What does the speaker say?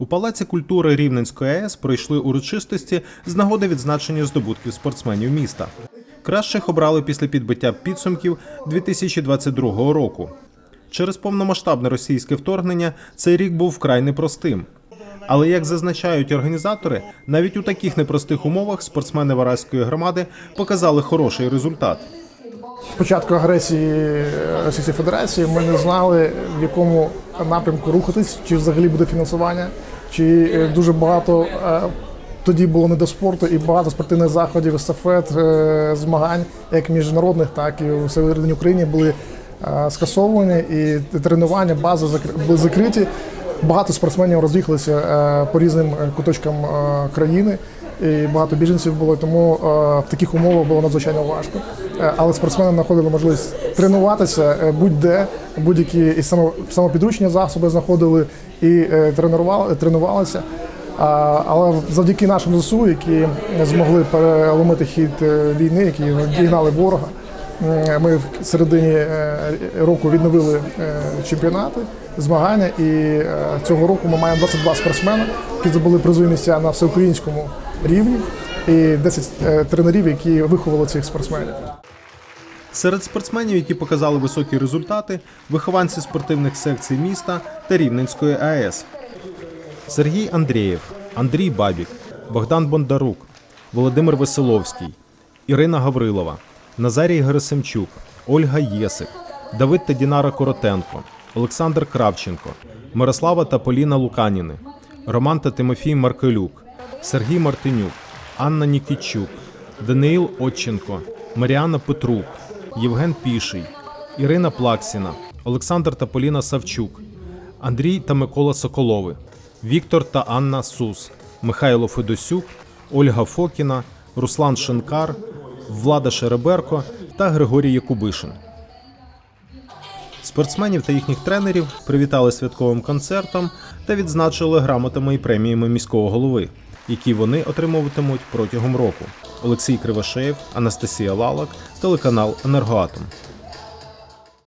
У Палаці культури Рівненської АЕС пройшли урочистості з нагоди відзначення здобутків спортсменів міста. Кращих обрали після підбиття підсумків 2022 року. Через повномасштабне російське вторгнення цей рік був вкрай непростим. Але як зазначають організатори, навіть у таких непростих умовах спортсмени Вараської громади показали хороший результат. Спочатку агресії Російської Федерації ми не знали, в якому напрямку рухатись, чи взагалі буде фінансування, чи е, дуже багато е, тоді було не до спорту і багато спортивних заходів, естафет, е, змагань, як міжнародних, так і у середині України були е, скасовані, і тренування, бази були закриті. Багато спортсменів роз'їхалися е, по різним е, куточкам е, країни. І багато біженців було, тому е, в таких умовах було надзвичайно важко. Е, але спортсмени знаходили можливість тренуватися е, будь-де, будь-які і самопідручні засоби знаходили і тренували, тренувалися. Але завдяки нашим ЗСУ, які змогли переломити хід війни, які дігнали ворога, ми в середині е, року відновили е, чемпіонати, змагання, і е, цього року ми маємо 22 спортсмени, які здобули призові місця на всеукраїнському рівні, і 10 е, тренерів, які виховали цих спортсменів. Серед спортсменів, які показали високі результати, вихованці спортивних секцій міста та Рівненської АЕС. Сергій Андрієв, Андрій Бабік, Богдан Бондарук, Володимир Веселовський, Ірина Гаврилова, Назарій Герасимчук, Ольга Єсик, Давид та Дінара Коротенко, Олександр Кравченко, Мирослава та Поліна Луканіни, Роман та Тимофій Маркелюк, Сергій Мартинюк, Анна Нікітчук, Даниїл Отченко, Маріана Петрук, Євген Піший, Ірина Плаксіна, Олександр та Поліна Савчук, Андрій та Микола Соколови, Віктор та Анна Сус, Михайло Федосюк, Ольга Фокіна, Руслан Шинкар, Влада Шереберко та Григорій Якубишин. Спортсменів та їхніх тренерів привітали святковим концертом та відзначили грамотами і преміями міського голови, які вони отримуватимуть протягом року. Олексій Кривошеєв, Анастасія Лалак, телеканал Енергоатом.